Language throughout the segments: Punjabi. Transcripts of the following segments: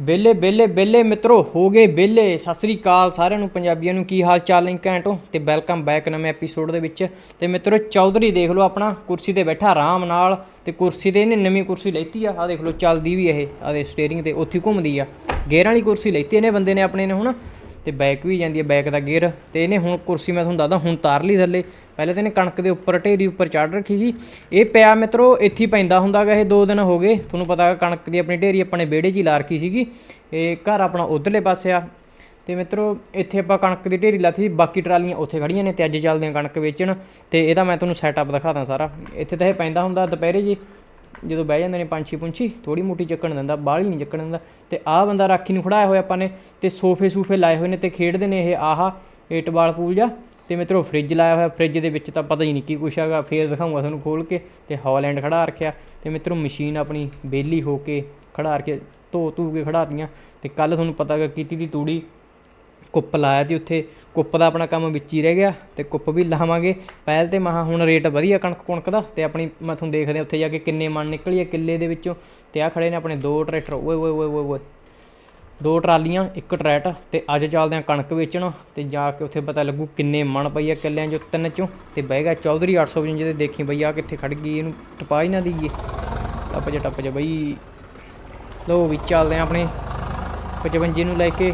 ਬੇਲੇ ਬੇਲੇ ਬੇਲੇ ਮਿੱਤਰੋ, ਹੋ ਗਏ ਬੇਲੇ ਸਤਿ ਸ੍ਰੀ ਅਕਾਲ ਸਾਰਿਆਂ ਨੂੰ, ਪੰਜਾਬੀਆਂ ਨੂੰ ਕੀ ਹਾਲ ਚਾਲ ਨੇ ਘੈਂਟੋ? ਤੇ ਵੈਲਕਮ ਬੈਕ ਨਵੇਂ ਐਪੀਸੋਡ ਦੇ ਵਿੱਚ। ਤੇ ਮਿੱਤਰੋ, ਚੌਧਰੀ ਦੇਖ ਲਓ ਆਪਣਾ, ਕੁਰਸੀ ਤੇ ਬੈਠਾ ਆਰਾਮ ਨਾਲ। ਤੇ ਕੁਰਸੀ ਤੇ ਇਹਨੇ ਨਵੀਂ ਕੁਰਸੀ ਲੈਤੀ ਆ। ਆ ਦੇਖ ਲਓ, ਚੱਲਦੀ ਵੀ ਇਹ ਆ ਦੇ ਸਟੀਅਰਿੰਗ ਤੇ ਉੱਥੇ ਘੁੰਮਦੀ ਆ। ਗੇਅਰ ਵਾਲੀ ਕੁਰਸੀ ਲੈਤੀ ਇਹਨੇ ਬੰਦੇ ਨੇ ਆਪਣੇ ਨੇ ਹੁਣ। ਤੇ ਬੈਕ ਵੀ ਜਾਂਦੀ ਹੈ ਬੈਕ ਦਾ ਗੇਅਰ ਤੇ ਇਹਨੇ ਹੁਣ ਕੁਰਸੀ ਮੈਂ ਤੁਹਾਨੂੰ ਦੱਸਦਾ, ਹੁਣ ਤਾਰ ਲਈ ਥੱਲੇ। ਪਹਿਲੇ ਤਾਂ ਇਹਨੇ ਕਣਕ ਦੇ ਉੱਪਰ, ਢੇਰੀ ਉੱਪਰ ਚੜ੍ਹ ਰੱਖੀ ਸੀ। ਇਹ ਪਿਆ ਮਿੱਤਰੋ, ਇੱਥੇ ਹੀ ਪੈਂਦਾ ਹੁੰਦਾਗਾ ਇਹ ਦੋ ਦਿਨ ਹੋ ਗਏ। ਤੁਹਾਨੂੰ ਪਤਾ ਕਣਕ ਦੀ ਆਪਣੀ ਢੇਰੀ, ਆਪਣੇ ਵਿਹੜੇ 'ਚ ਹੀ ਲਾ ਰੱਖੀ ਸੀਗੀ। ਇਹ ਘਰ ਆਪਣਾ ਉਧਰਲੇ ਪਾਸੇ ਆ। ਤੇ ਮਿੱਤਰੋ, ਇੱਥੇ ਆਪਾਂ ਕਣਕ ਦੀ ਢੇਰੀ ਲਾਤੀ ਸੀ, ਬਾਕੀ ਟਰਾਲੀਆਂ ਉੱਥੇ ਖੜੀਆਂ ਨੇ ਤੇ ਅੱਜ ਚੱਲਦੇ ਆ ਕਣਕ ਵੇਚਣ। ਤੇ ਇਹਦਾ ਮੈਂ ਤੁਹਾਨੂੰ ਸੈਟਅਪ ਦਿਖਾਦਾ ਸਾਰਾ। ਇੱਥੇ ਤਾਂ ਇਹ ਪੈਂਦਾ ਹੁੰਦਾ ਦੁਪਹਿਰੇ ਜੀ। ਜਦੋਂ ਬਹਿ ਜਾਂਦੇ ਨੇ ਪੰਛੀ ਪੁੰਛੀ ਥੋੜੀ ਮੋਟੀ ਚੱਕਣ ਦਿੰਦਾ, ਬਾਹਲੀ ਨਹੀਂ ਚੱਕਣ ਦਿੰਦਾ ਤੇ ਆਹ ਬੰਦਾ ਰਾਖੀ ਨੂੰ ਖੜਾਇਆ ਹੋਇਆ ਆਪਾਂ ਨੇ ਤੇ ਸੋਫੇ ਸੂਫੇ ਲਾਏ ਹੋਏ ਨੇ ਤੇ ਖੇਡਦੇ ਨੇ ਇਹ ਆਹਾ ਏਟਬਾਲ ਪੂਲ ਜਾ ਤੇ ਮਿੱਤਰੋ ਫ੍ਰਿਜ ਲਾਇਆ ਹੋਇਆ, ਫ੍ਰਿਜ ਦੇ ਵਿੱਚ ਤਾਂ ਪਤਾ ਹੀ ਨਹੀਂ ਕੀ ਕੁਛ ਹੈਗਾ, ਫੇਰ ਦਿਖਾਉਂਗਾ ਤੁਹਾਨੂੰ ਖੋਲ ਕੇ ਤੇ ਹਾਲੈਂਡ ਖੜਾ ਰੱਖਿਆ ਤੇ ਮਿੱਤਰੋ ਮਸ਼ੀਨ ਆਪਣੀ ਬੇਲੀ ਹੋ ਕੇ ਖੜਾ ਰੱਖਿਆ ਧੋ ਧੂ ਕੇ ਖੜਾਤੀਆਂ ਤੇ ਕੱਲ ਤੁਹਾਨੂੰ ਪਤਾ ਹੈਗਾ ਕੀਤੀ ਦੀ ਤੂੜੀ ਕੁੱਪ ਲਾਇਆ ਤੇ ਉੱਥੇ ਕੁੱਪ ਦਾ ਆਪਣਾ ਕੰਮ ਵਿੱਚ ਹੀ ਰਹਿ ਗਿਆ ਤੇ ਕੁੱਪ ਵੀ ਲਾਵਾਂਗੇ। ਪਹਿਲ ਤੇ ਮਹਾ ਹੁਣ ਰੇਟ ਵਧੀਆ ਕਣਕ ਕੁਣਕ ਦਾ ਤੇ ਆਪਣੀ ਮੈਂ ਤੁਹਾਨੂੰ ਦੇਖਦੇ ਹਾਂ ਉੱਥੇ ਜਾ ਕੇ ਕਿੰਨੇ ਮਣ ਨਿਕਲੀ ਹੈ ਕਿੱਲੇ ਦੇ ਵਿੱਚੋਂ ਤੇ ਆ ਖੜੇ ਨੇ ਆਪਣੇ ਦੋ ਟਰੈਕਟਰ, ਓਏ ਓਏ ਓਏ ਓਏ ਓਏ। ਦੋ ਟਰਾਲੀਆਂ, ਇੱਕ ਟਰੈਟ ਤੇ ਅੱਜ ਚੱਲਦੇ ਆ ਕਣਕ ਵੇਚਣ ਤੇ ਜਾ ਕੇ ਉੱਥੇ ਪਤਾ ਲੱਗੂ ਕਿੰਨੇ ਮਣ ਪਈ ਆ ਕਿੱਲਿਆਂ ਚੋਂ, ਤਿੰਨ ਚੋਂ ਤੇ ਬਹਿ ਗਿਆ ਚੌਧਰੀ 855 ਦੇ ਦੇਖੀ ਬਈ ਆ ਕਿੱਥੇ ਖੜ ਗਈ, ਇਹਨੂੰ ਟਪਾ ਹੀ ਨਾ ਦਈਏ। ਟੱਪ ਜਾ ਟੱਪ ਜਾ ਬਈ। ਲੋ ਵੀ ਚੱਲਦੇ ਆ ਆਪਣੇ 55 ਨੂੰ ਲੈ ਕੇ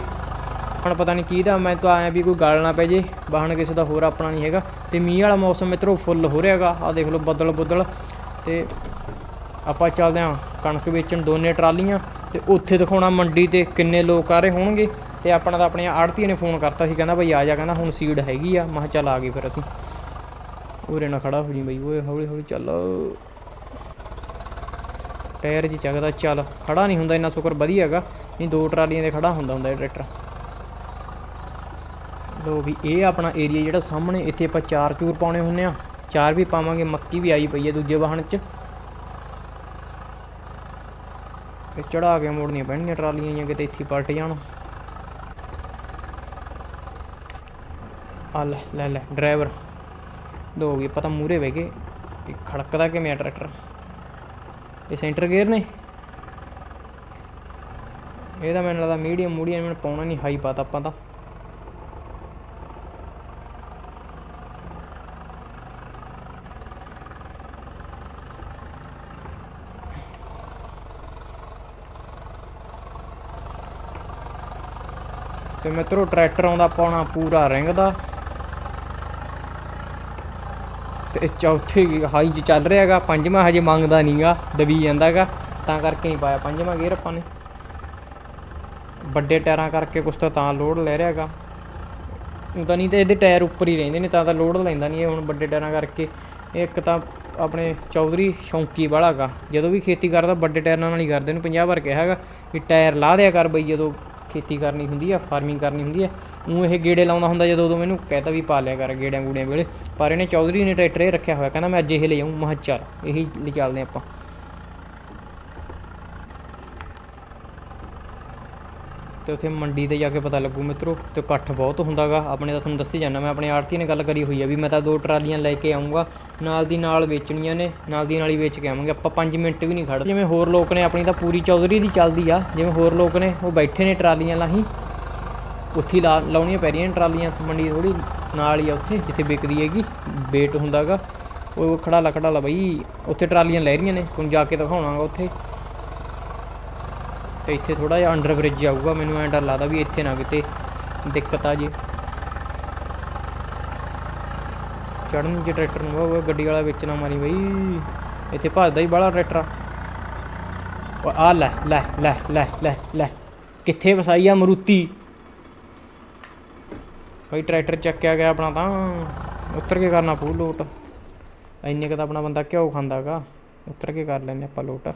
ਹੁਣ ਪਤਾ ਨਹੀਂ ਕੀ ਦਾ, ਮੈਂ ਤਾਂ ਆਇਆ ਵੀ ਕੋਈ ਗੱਲ ਨਾ ਪੈ ਜੇ, ਵਾਹਣ ਕਿਸੇ ਦਾ ਹੋਰ ਆਪਣਾ ਨਹੀਂ ਹੈਗਾ। ਤੇ ਮੀਂਹ ਵਾਲਾ ਮੌਸਮ ਮਿੱਤਰੋ ਫੁੱਲ ਹੋ ਰਿਹਾਗਾ ਆ ਦੇਖ ਲਓ ਬੱਦਲ ਬੱਦਲ। ਤੇ ਆਪਾਂ ਚੱਲਦੇ ਹਾਂ ਕਣਕ ਵੇਚਣ ਦੋਨੇ ਟਰਾਲੀਆਂ, ਤੇ ਉੱਥੇ ਦਿਖਾਉਣਾ ਮੰਡੀ ਤੇ ਕਿੰਨੇ ਲੋਕ ਆ ਰਹੇ ਹੋਣਗੇ। ਤੇ ਆਪਣਾ ਤਾਂ ਆਪਣੀਆਂ ਆੜਤੀਆਂ ਨੇ ਫੋਨ ਕਰਤਾ ਸੀ, ਕਹਿੰਦਾ ਬਈ ਆ ਜਾ, ਕਹਿੰਦਾ ਹੁਣ ਸੀਡ ਹੈਗੀ ਆ। ਮੈਂ ਕਿਹਾ ਚੱਲ ਆ ਗਏ ਫਿਰ ਅਸੀਂ। ਉਰੇ ਨਾ ਖੜਾ ਹੋ ਜੀ ਬਈ, ਓਏ ਹੌਲੀ ਹੌਲੀ ਚੱਲ। ਟਾਇਰ ਜੀ ਚੱਕਦਾ, ਚੱਲ। ਖੜਾ ਨਹੀਂ ਹੁੰਦਾ, ਇੰਨਾ ਸ਼ੁਕਰ ਵਧੀਆ ਹੈਗਾ। ਨਹੀਂ, ਦੋ ਟਰਾਲੀਆਂ ਦੇ ਖੜਾ ਹੁੰਦਾ ਹੁੰਦਾ ਇਹ ਟਰੈਕਟਰ। ਲੋ ਵੀ ਇਹ ਆਪਣਾ ਏਰੀਆ ਜਿਹੜਾ ਸਾਹਮਣੇ ਇੱਥੇ ਆਪਾਂ ਚਾਰ ਚੂਰ ਪਾਉਣੇ ਹੁੰਨੇ ਆ। ਚਾਰ ਵੀ ਪਾਵਾਂਗੇ, ਮੱਕੀ ਵੀ ਆਈ ਪਈ ਹੈ ਦੂਜੇ ਵਾਹਣ 'ਚ। ਤੇ ਚੜਾ ਕੇ ਮੋੜਨੀਆਂ ਪੈਣਗੀਆਂ ਟਰਾਲੀਆਂ ਜਾਂ ਕਿਤੇ ਇੱਥੇ ਪਲਟ ਜਾਣ। ਆ ਲੈ ਲੈ ਲੈ, ਡਰਾਈਵਰ। ਦੋ ਵੀ ਪਤਾ ਮੂਰੇ ਬਹਿ ਗਏ। ਇਹ ਖੜਕਦਾ ਕਿਵੇਂ ਆ ਟਰੈਕਟਰ? ਇਹ ਸੈਂਟਰ ਗੇਅਰ ਨੇ? ਇਹਦਾ ਮੈਨੂੰ ਲੱਗਦਾ ਮੀਡੀਅਮ ਮੂਡੀਅਮ ਮੈਨੂੰ ਪਾਉਣਾ ਨਹੀਂ ਹਾਈ ਪਾਤਾ ਆਪਾਂ ਤਾਂ। ਤੇ ਮਿੱਤਰੋ, ਟਰੈਕਟਰ ਆਉਂਦਾ ਪਾਉਣਾ ਪੂਰਾ ਰਿੰਗ ਦਾ ਤੇ ਚੌਥੇ ਹਾਈ 'ਚ ਚੱਲ ਰਿਹਾਗਾ ਪੰਜਵਾਂ ਹਜੇ ਮੰਗਦਾ ਨਹੀਂਗਾ ਦਬੀ ਜਾਂਦਾਗਾ ਤਾਂ ਕਰਕੇ ਨਹੀਂ ਪਾਇਆ, ਪੰਜਵਾਂ ਗੇਅਰ ਆਪਾਂ ਨੇ। ਵੱਡੇ ਟਾਇਰਾਂ ਕਰਕੇ ਕੁਛ ਤਾਂ ਤਾਂ ਲੋਡ ਲੈ ਰਿਹਾਗਾ ਉਹ ਤਾਂ ਨਹੀਂ ਤੇ ਇਹਦੇ ਟਾਇਰ ਉੱਪਰ ਹੀ ਰਹਿੰਦੇ ਨੇ, ਤਾਂ ਤਾਂ ਲੋਡ ਲੈਂਦਾ ਨਹੀਂ ਇਹ ਹੁਣ ਵੱਡੇ ਟਾਇਰਾਂ ਕਰਕੇ। ਇੱਕ ਤਾਂ ਆਪਣੇ ਚੌਧਰੀ ਸ਼ੌਂਕੀ ਵਾਲਾ ਗਾ, ਜਦੋਂ ਵੀ ਖੇਤੀ ਕਰਦਾ, ਵੱਡੇ ਟਾਇਰਾਂ ਨਾਲ ਹੀ ਕਰਦੇ ਨੇ 50 ਵਾਰ ਕਿਹਾ ਹੈਗਾ ਵੀ ਟਾਇਰ ਲਾ ਦਿਆ ਕਰ ਬਈ ਜਦੋਂ ਖੇਤੀ ਕਰਨੀ ਹੁੰਦੀ ਆ ਫਾਰਮਿੰਗ ਕਰਨੀ ਹੁੰਦੀ ਆ ਉਹ ਇਹ ਗੇੜੇ ਲਾਉਂਦਾ ਹੁੰਦਾ ਜਦੋਂ ਉਦੋਂ ਮੈਨੂੰ ਕਹਿਤਾ ਵੀ ਪਾ ਲਿਆ ਕਰ ਗੇੜਿਆਂ ਗੂੜਿਆਂ ਵੇਲੇ, ਪਰ ਇਹਨੇ ਚੌਧਰੀ ਨੇ ਟਰੈਕਟਰ ਇਹ ਰੱਖਿਆ ਹੋਇਆ, ਕਹਿੰਦਾ ਮੈਂ ਅੱਜ ਇਹ ਲੈ ਜਾਊਂ ਮੈਂ ਚੱਲ, ਇਹੀ ਲੈ ਚੱਲਦੇ ਆਪਾਂ। ਤੇ ਉੱਥੇ ਮੰਡੀ ਤੇ ਜਾ ਕੇ ਪਤਾ ਲੱਗੂ ਮਿੱਤਰੋ, ਤੇ ਇਕੱਠ ਬਹੁਤ ਹੁੰਦਾਗਾ। ਆਪਣੇ ਤਾਂ ਤੁਹਾਨੂੰ ਦੱਸੀ ਜਾਣਾ ਮੈਂ ਆਪਣੇ ਆੜਤੀ ਨੇ ਗੱਲ ਕਰੀ ਹੋਈ ਆ ਵੀ ਮੈਂ ਤਾਂ ਦੋ ਟਰਾਲੀਆਂ ਲੈ ਕੇ ਆਉਂਗਾ ਨਾਲ ਦੀ ਨਾਲ ਵੇਚਣੀਆਂ ਨੇ, ਨਾਲ ਦੀ ਨਾਲ ਹੀ ਵੇਚ ਕੇ ਆਵਾਂਗੇ। ਆਪਾਂ 5 ਮਿੰਟ ਵੀ ਨਹੀਂ ਖੜਦੇ ਜਿਵੇਂ ਹੋਰ ਲੋਕ ਨੇ, ਆਪਣੀ ਤਾਂ ਪੂਰੀ ਚੌਧਰੀ ਦੀ ਚੱਲਦੀ ਆ, ਜਿਵੇਂ ਹੋਰ ਲੋਕ ਨੇ, ਉਹ ਬੈਠੇ ਨੇ ਟਰਾਲੀਆਂ ਲਾਹੀਂ। ਉੱਥੇ ਲਾ ਲਾਉਣੀਆਂ ਪੈ ਰਹੀਆਂ ਨੇ ਟਰਾਲੀਆਂ, ਮੰਡੀ ਥੋੜੀ ਨਾਲ ਹੀ ਆ ਉੱਥੇ, ਜਿੱਥੇ ਵਿਕਦੀ ਹੈਗੀ ਵੇਟ ਹੁੰਦਾਗਾ। ਉਹ ਖੜਾ ਲਾ ਲਾ ਬਈ, ਉੱਥੇ ਟਰਾਲੀਆਂ ਲੈ ਰਹੀਆਂ ਨੇ, ਤੁਹਾਨੂੰ ਜਾ ਕੇ ਦਿਖਾਉਣਾਗਾ ਉੱਥੇ। ਤੇ ਇੱਥੇ ਥੋੜਾ ਜਿਹਾ ਅੰਡਰ ਬ੍ਰਿਜ ਆਊਗਾ ਮੈਨੂੰ ਐਂ ਡਰ ਲੱਗਦਾ ਵੀ ਇੱਥੇ ਨਾ ਕਿਤੇ ਦਿੱਕਤ ਆ ਜੇ। ਚੜਨ ਜੇ ਟਰੈਕਟਰ ਨੂੰ ਉਹ ਗੱਡੀ ਵਾਲਾ ਵਿੱਚ ਨਾ ਮਾਰੀ ਬਈ। ਇੱਥੇ ਭੱਜਦਾ ਹੀ ਬਾਹਲਾ ਟਰੈਕਟਰ ਉਹ ਆ ਲੈ ਲੈ ਲੈ ਲੈ ਲੈ ਲੈ। ਕਿੱਥੇ ਵਸਾਈ ਆ ਮਰੂਤੀ? ਬਈ ਟਰੈਕਟਰ ਚੱਕਿਆ ਗਿਆ ਆਪਣਾ ਤਾਂ। ਉੱਤਰ ਕੇ ਕਰਨਾ ਪੂ ਲੋਟ। ਇੰਨੇ ਕੁ ਤਾਂ ਆਪਣਾ ਬੰਦਾ ਘਿਓ ਖਾਂਦਾਗਾ ਉੱਤਰ ਕੇ ਕਰ ਲੈਨੇ ਆਪਾਂ ਲੋਟ।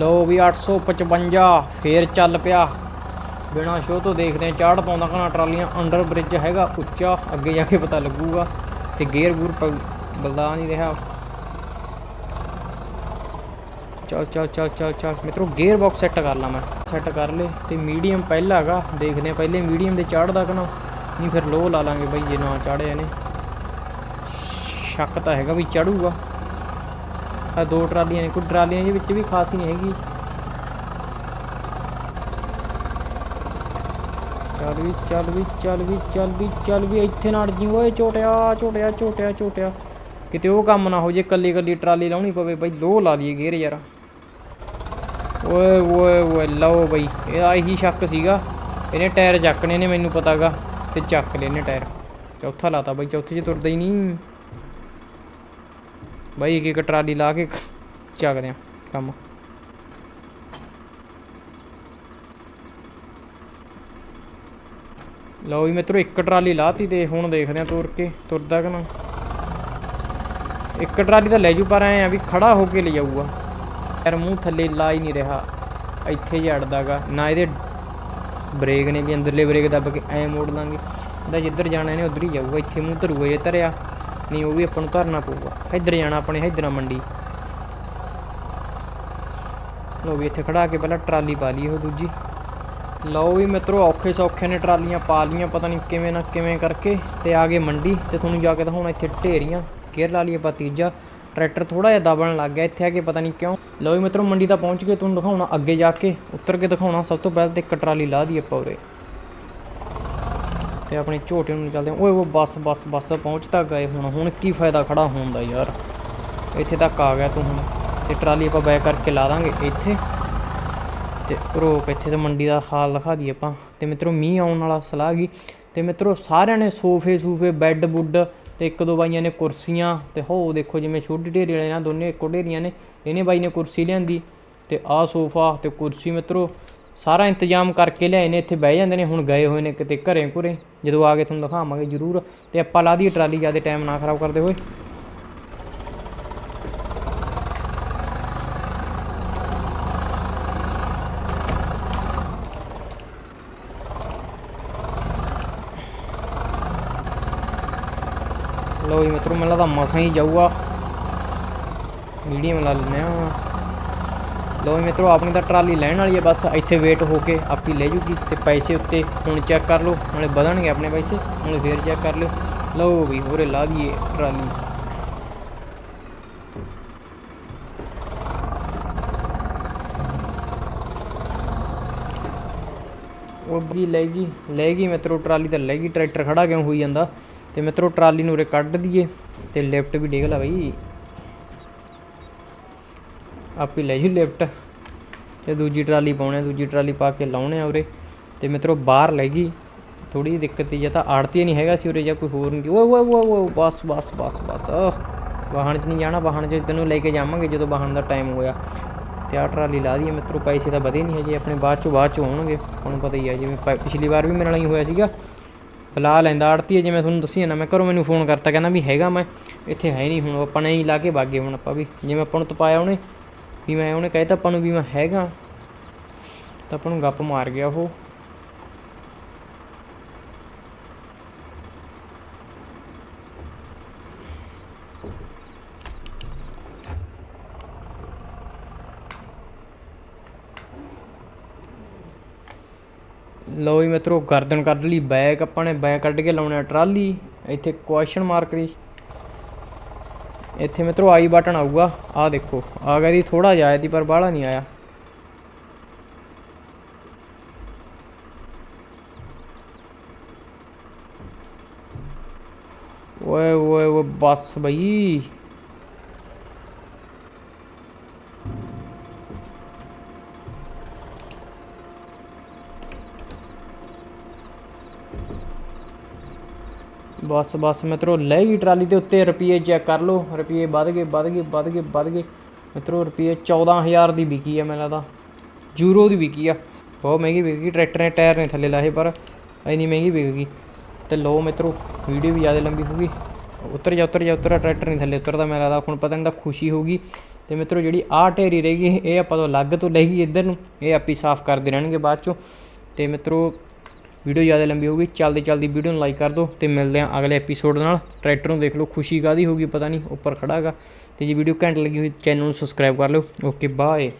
ਲਓ ਵੀ 855 ਫੇਰ ਚੱਲ ਪਿਆ। ਬਿਨਾ ਸ਼ੋਅ ਤੋਂ ਦੇਖਦੇ ਆ ਚਾੜ ਪਾਉਂਦਾ ਕਣਾ ਟਰਾਲੀਆਂ ਅੰਡਰ ਬ੍ਰਿਜ ਹੈਗਾ ਉੱਚਾ, ਅੱਗੇ ਜਾ ਕੇ ਪਤਾ ਲੱਗੂਗਾ ਤੇ ਗੇਅਰ ਗੂਰ ਪ- ਬਲਦਾ ਨਹੀਂ ਰਿਹਾ। ਚੱਲ ਚੱਲ ਚੱਲ ਚੱਲ ਚੱਲ, ਮਿੱਤਰੋ ਗੇਅਰ ਬਾਕਸ ਸੈੱਟ ਕਰ ਲਾਂ ਮੈਂ। ਸੈੱਟ ਕਰ ਲੇ ਤੇ ਮੀਡੀਅਮ ਪਹਿਲਾ ਹੈਗਾ, ਦੇਖਦੇ ਆ ਪਹਿਲੇ ਮੀਡੀਅਮ ਦੇ ਚਾੜਦਾ ਨਾ। ਨਹੀਂ ਫਿਰ ਲੋ ਲਾ ਲਾਂਗੇ ਬਈ, ਜੇ ਨਾ ਚਾੜਿਆ ਨੇ ਸ਼ੱਕ ਤਾਂ ਹੈਗਾ ਵੀ ਚੜੂਗਾ ਆ ਦੋ ਟਰਾਲੀਆਂ ਨੇ, ਕੋਈ ਟਰਾਲੀਆਂ ਦੇ ਵਿੱਚ ਵੀ ਖਾਸ ਨਹੀਂ ਹੈਗੀ। ਚੱਲ ਵੀ ਚੱਲ ਵੀ ਚੱਲ ਵੀ ਚੱਲ ਵੀ ਚੱਲ ਵੀ, ਇੱਥੇ ਨਾ ਅੜ ਜੀ। ਓਏ ਝੋਟਿਆ ਝੋਟਿਆ ਝੋਟਿਆ ਝੋਟਿਆ ਕਿਤੇ ਉਹ ਕੰਮ ਨਾ ਹੋ ਜੇ ਕੱਲੀ ਕੱਲੀ ਟਰਾਲੀ ਲਾਉਣੀ ਪਵੇ, ਬਈ ਦੋ ਲਾ ਲਈਏ ਗੇਰ ਯਾਰ। ਓਏ ਓਏ ਓਏ, ਲਓ ਬਈ। ਇਹਦਾ ਇਹੀ ਸ਼ੱਕ ਸੀਗਾ। ਇਹਨੇ ਟਾਇਰ ਚੱਕਣੇ ਨੇ ਮੈਨੂੰ ਪਤਾਗਾ, ਤੇ ਚੱਕ ਲਏ ਨੇ ਟਾਇਰ। ਚੌਥਾ ਲਾਤਾ ਬਈ, ਚੌਥੇ 'ਚ ਤੁਰਦਾ ਹੀ ਨਹੀਂ। ਬਾਈ ਇੱਕ ਇੱਕ ਟਰਾਲੀ ਲਾ ਕੇ ਚੱਕਦੇ ਆ ਕੰਮ। ਲਓ ਵੀ ਮਿੱਤਰੋ, ਇੱਕ ਟਰਾਲੀ ਲਾਤੀ ਤੇ ਹੁਣ ਦੇਖਦੇ ਆ ਤੁਰ ਕੇ, ਤੁਰਦਾ ਕਿ ਨਾ। ਇੱਕ ਟਰਾਲੀ ਤਾਂ ਲੈ ਜੂ, ਪਰ ਐ ਆ ਵੀ ਖੜਾ ਹੋ ਕੇ ਲੈ ਜਾਊਗਾ। ਯਾਰ, ਮੂੰਹ ਥੱਲੇ ਲਾ ਹੀ ਨਹੀਂ ਰਿਹਾ। ਇੱਥੇ ਹੀ ਜੜਦਾਗਾ ਨਾ ਇਹਦੇ ਬ੍ਰੇਕ ਨੇ ਵੀ ਅੰਦਰਲੇ ਬ੍ਰੇਕ ਦੱਬ ਕੇ ਐ ਮੋੜ ਲਾਂਗੇ। ਇਹਦਾ ਜਿੱਧਰ ਜਾਣਾ ਇਹਨੇ ਉਧਰ ਹੀ ਜਾਊਗਾ। ਇੱਥੇ ਮੂੰਹ ਧਰੂਗਾ ਜੇ ਧਰਿਆ। ਨਹੀਂ, ਉਹ ਵੀ ਆਪਾਂ ਨੂੰ ਧਰਨਾ ਪਊਗਾ। ਇੱਧਰ ਜਾਣਾ ਆਪਣੇ ਇੱਧਰ ਮੰਡੀ। ਲੋ ਵੀ ਇੱਥੇ ਖੜਾ ਕੇ ਪਹਿਲਾਂ ਟਰਾਲੀ ਪਾ ਲਈ ਉਹ ਦੂਜੀ। ਲਓ ਵੀ ਮਿੱਤਰੋ, ਔਖੇ ਸੌਖੇ ਨੇ ਟਰਾਲੀਆਂ ਪਾ ਲੀਆਂ ਪਤਾ ਨਹੀਂ ਕਿਵੇਂ ਨਾ ਕਿਵੇਂ ਕਰਕੇ। ਤੇ ਆ ਗਏ ਮੰਡੀ, ਤੇ ਤੁਹਾਨੂੰ ਜਾ ਕੇ ਦਿਖਾਉਣਾ ਇੱਥੇ ਢੇਰੀਆਂ। ਗੇਅਰ ਲਾ ਲਈ ਆਪਾਂ ਤੀਜਾ। ਟਰੈਕਟਰ ਥੋੜਾ ਜਿਹਾ ਦਬਣ ਲੱਗ ਗਿਆ, ਇੱਥੇ ਆ ਕੇ ਪਤਾ ਨਹੀਂ ਕਿਉਂ। ਲਓ ਵੀ ਮਿੱਤਰੋ, ਮੰਡੀ ਤਾਂ ਪਹੁੰਚ ਗਏ, ਤੁਹਾਨੂੰ ਦਿਖਾਉਣਾ ਅੱਗੇ ਜਾ ਕੇ। ਉੱਤਰ ਕੇ ਦਿਖਾਉਣਾ, ਸਭ ਤੋਂ ਪਹਿਲਾਂ ਤੇ ਇੱਕ ਟਰਾਲੀ ਲਾ ਦੀ ਆਪਾਂ ਉਰੇ। ਤੇ ਆਪਣੇ ਝੋਟੇ ਨੂੰ ਚੱਲਦੇ ਓਏ ਉਹ ਬੱਸ ਬੱਸ ਬੱਸ, ਪਹੁੰਚ ਤਾਂ ਗਏ ਹੁਣ। ਹੁਣ ਕੀ ਫਾਇਦਾ ਖੜਾ ਹੋਣ ਦਾ ਯਾਰ? ਇੱਥੇ ਤੱਕ ਆ ਗਿਆ ਤੂੰ ਹੁਣ। ਤੇ ਟਰਾਲੀ ਆਪਾਂ ਬੈਕ ਕਰਕੇ ਲਾ ਦਾਂਗੇ ਇੱਥੇ। ਤੇ ਰੋਕ ਇੱਥੇ ਤੇ ਮੰਡੀ ਦਾ ਹਾਲ ਦਿਖਾ ਦਈਏ ਆਪਾਂ। ਤੇ ਮਿੱਤਰੋ, ਮੀਂਹ ਆਉਣ ਵਾਲਾ ਸਲਾਹ ਗਈ ਤੇ ਮਿੱਤਰੋ, ਸਾਰਿਆਂ ਨੇ ਸੋਫੇ ਸੂਫੇ, ਬੈੱਡ, ਬੁੱਡ ਤੇ ਇੱਕ ਦੋ ਬਾਈਆਂ ਨੇ ਕੁਰਸੀਆਂ। ਤੇ ਹੋ, ਦੇਖੋ ਜਿਵੇਂ ਛੋਟੀ ਢੇਰੀ ਵਾਲੇ ਨਾਲ ਦੋਨੇ ਇੱਕੋ ਢੇਰੀਆਂ ਨੇ। ਇਹਨੇ ਬਾਈ ਨੇ ਕੁਰਸੀ ਲਿਆਂਦੀ। ਤੇ ਆਹ ਸੋਫਾ ਤੇ ਕੁਰਸੀ ਮਿੱਤਰੋ ਸਾਰਾ ਇੰਤਜ਼ਾਮ ਕਰਕੇ ਲਿਆਏ ਨੇ, ਇੱਥੇ ਬਹਿ ਜਾਂਦੇ ਨੇ, ਹੁਣ ਗਏ ਹੋਏ ਨੇ ਕਿਤੇ ਘਰੇ ਘੁਰੇ। ਜਦੋਂ ਆ ਕੇ ਤੁਹਾਨੂੰ ਦਿਖਾਵਾਂਗੇ ਜ਼ਰੂਰ। ਤੇ ਆਪਾਂ ਲਾ ਦਈਏ ਟਰਾਲੀ, ਜ਼ਿਆਦਾ ਟਾਈਮ ਨਾ ਖਰਾਬ ਕਰਦੇ ਹੋਏ। ਲੋ ਜੀ ਮਿੱਤਰੋ, ਮੈਨੂੰ ਲੱਗਦਾ ਮਸਾਂ ਹੀ ਜਾਊਗਾ। ਮੀਡੀਅਮ ਲਾ ਲੈਂਦੇ ਆ ਲੋ ਜੀ ਮਿੱਤਰੋ, ਆਪਣੀ ਤਾਂ ਟਰਾਲੀ ਲੈਣ ਵਾਲੀ ਹੈ, ਬਸ ਇੱਥੇ ਵੇਟ ਹੋ ਕੇ ਆਪੀ ਲੈ ਜੂਗੀ ਤੇ ਪੈਸੇ ਉੱਤੇ ਹੁਣ ਚੈੱਕ ਕਰ ਲਓ, ਨਾਲੇ ਵਧਣਗੇ ਆਪਣੇ ਪੈਸੇ, ਨਾਲੇ ਫੇਰ ਚੈੱਕ ਕਰ ਲਿਓ। ਲਓ ਵੀ ਹੋਰੇ ਲਾ ਦਈਏ ਟਰਾਲੀ। ਉਹ ਵੀ ਲੈ ਗਈ? ਲੈ ਗਈ ਮਿੱਤਰੋ, ਟਰਾਲੀ ਤਾਂ ਲੈ ਗਈ, ਟਰੈਕਟਰ ਖੜਾ ਕਿਉਂ ਹੋਈ ਜਾਂਦਾ? ਤੇ ਮਿੱਤਰੋ, ਟਰਾਲੀ ਨੂੰ ਉਰੇ ਕੱਢ ਦਈਏ ਤੇ ਲਿਫਟ ਵੀ ਡੇਗ ਲਾ ਬਈ। ਆਪੀ ਲੈ ਜੀ ਲਿਫਟ ਤੇ ਦੂਜੀ ਟਰਾਲੀ ਪਾਉਣੇ ਦੂਜੀ ਟਰਾਲੀ ਪਾ ਕੇ ਲਾਉਣੇ ਆ ਉਰੇ। ਤੇ ਮਿੱਤਰੋ, ਬਾਹਰ ਲੈ ਗਈ। ਥੋੜੀ ਦਿੱਕਤ ਹੀ ਜਾਂ ਤਾਂ ਆੜਤੀ ਨਹੀਂ ਹੈਗਾ ਸੀ ਉਰੇ ਜਾਂ ਕੋਈ ਹੋਰ ਨਹੀਂ। ਓਏ ਓਏ ਓਏ ਓਏ, ਬਸ ਬਸ ਬਸ ਬਸ। ਵਾਹਣ 'ਚ ਨਹੀਂ ਜਾਣਾ, ਵਾਹਣ 'ਚ ਤੈਨੂੰ ਲੈ ਕੇ ਜਾਵਾਂਗੇ ਜਦੋਂ ਵਾਹਣ ਦਾ ਟਾਈਮ ਹੋਇਆ। ਤੇ ਆਹ ਟਰਾਲੀ ਲਾ ਦਈਏ ਮਿੱਤਰੋ, ਪੈਸੇ ਤਾਂ ਵਧੇ ਨਹੀਂ ਹੈ ਹਜੇ, ਆਪਣੇ ਬਾਅਦ ਚੋਂ ਬਾਅਦ ਚੋਂ ਆਉਣਗੇ। ਤੁਹਾਨੂੰ ਪਤਾ ਹੀ ਆ, ਜਿਵੇਂ ਪ- ਪਿਛਲੀ ਵਾਰ ਵੀ ਮੇਰੇ ਨਾਲ ਹੀ ਹੋਇਆ ਸੀਗਾ। ਬੁਲਾ ਲੈਂਦਾ ਆੜਤੀ ਹੈ ਜਿਵੇਂ ਤੁਹਾਨੂੰ ਦੱਸੀ ਨਾ, ਮੈਂ ਘਰੋਂ ਮੈਨੂੰ ਫੋਨ ਕਰਤਾ, ਕਹਿੰਦਾ ਵੀ ਹੈਗਾ ਮੈਂ, ਇੱਥੇ ਹੈ ਨਹੀਂ ਹੁਣ, ਆਪਾਂ ਨੇ ਹੀ ਲਾ ਕੇ ਬਾਗੇ ਹੁਣ ਆਪਾਂ ਵੀ। ਜਿਵੇਂ ਆਪਾਂ ਨੂੰ ਤਪਾਇਆ ਉਹਨੇ ਵੀ ਮੈਂ ਉਹਨੇ ਕਹਿਤਾ ਆਪਾਂ ਨੂੰ ਵੀ ਮੈਂ ਹੈਗਾ। ਤਾਂ ਆਪਾਂ ਨੂੰ ਗੱਪ ਮਾਰ ਗਿਆ ਉਹ। ਲਓ ਜੀ ਮਿੱਤਰੋ, ਗਰਦਨ ਕੱਢ ਲਈ ਬੈਕ ਆਪਾਂ ਨੇ ਬੈਕ ਕੱਢ ਕੇ ਲਾਉਣਾ ਟਰਾਲੀ। ਇੱਥੇ ਕੁਐਸਚਨ ਮਾਰਕ ਦੀ ਇੱਥੇ ਮਿੱਤਰੋ ਆਈ ਬਟਨ ਆਊਗਾ। ਆ ਦੇਖੋ, ਆ ਗਿਆ ਦੀ ਥੋੜਾ ਜਿਹਾ ਦੀ ਪਰ ਬਾਹਲਾ ਨਹੀਂ ਆਇਆ। ਓਏ ਓਏ ਓਏ, ਬੱਸ ਬਈ। ਬਸ ਬਸ ਮਿੱਤਰੋ, ਲੈ ਗਈ ਟਰਾਲੀ ਦੇ ਉੱਤੇ ਰੁਪਏ ਚੈੱਕ ਕਰ ਲਓ। ਰੁਪਏ ਵੱਧ ਗਏ ਵੱਧ ਗਏ ਵੱਧ ਗਏ ਵੱਧ ਗਏ। ਮਿੱਤਰੋ, ਰੁਪਏ 14000 ਦੀ ਵਿਕੀ ਆ ਮੈਨੂੰ ਲੱਗਦਾ। ਯੂਰੋ ਦੀ ਵਿਕੀ ਆ। ਬਹੁਤ ਮਹਿੰਗੀ ਵਿਕ ਗਈ, ਟਰੈਕਟਰ ਨੇ, ਟਾਇਰ ਨੇ ਥੱਲੇ ਲਾਏ, ਪਰ ਇੰਨੀ ਮਹਿੰਗੀ ਵਿਕ ਗਈ। ਤੇ ਲੋ ਮਿੱਤਰੋ, ਵੀਡੀਓ ਵੀ ਜ਼ਿਆਦਾ ਲੰਬੀ ਹੋ ਗਈ। ਉੱਤਰ ਜਾ ਉੱਤਰ ਜਾ, ਉੱਤਰ ਟਰੈਕਟਰ ਨਹੀਂ ਥੱਲੇ ਉਤਰਦਾ ਮੈਨੂੰ ਲੱਗਦਾ। ਹੁਣ ਪਤਾ ਨਹੀਂ ਤਾਂ ਖੁਸ਼ੀ ਹੋਊਗੀ ਤੇ ਮਿੱਤਰੋ, ਜਿਹੜੀ ਆਹ ਢੇਰੀ ਰਹਿ ਗਈ, ਇਹ ਆਪਾਂ ਤੋਂ ਅਲੱਗ ਤੋਂ ਲੈ ਗਈ ਇੱਧਰ ਨੂੰ। ਇਹ ਆਪੀ ਸਾਫ਼ ਕਰਦੇ ਰਹਿਣਗੇ ਬਾਅਦ ਚੋਂ। ਤੇ ਮਿੱਤਰੋ ਵੀਡੀਓ ਜ਼ਿਆਦਾ ਲੰਬੀ ਹੋਊਗੀ, ਚੱਲਦੀ ਚੱਲਦੀ ਵੀਡੀਓ ਨੂੰ ਲਾਈਕ ਕਰ ਦਿਓ ਤੇ ਮਿਲਦੇ ਹਾਂ ਅਗਲੇ ਐਪੀਸੋਡ ਨਾਲ। ਟਰੈਕਟਰ ਨੂੰ ਦੇਖ ਲਓ, ਖੁਸ਼ੀ ਕਾਦੀ ਹੋਊਗੀ ਪਤਾ ਨਹੀਂ, ਉੱਪਰ ਖੜਾ ਹੈਗਾ ਤੇ ਜੇ ਵੀਡੀਓ ਘੈਂਟ ਲੱਗੀ ਹੋਈ ਚੈਨਲ ਨੂੰ ਸਬਸਕ੍ਰਾਈਬ ਕਰ ਲਿਓ। Okay bye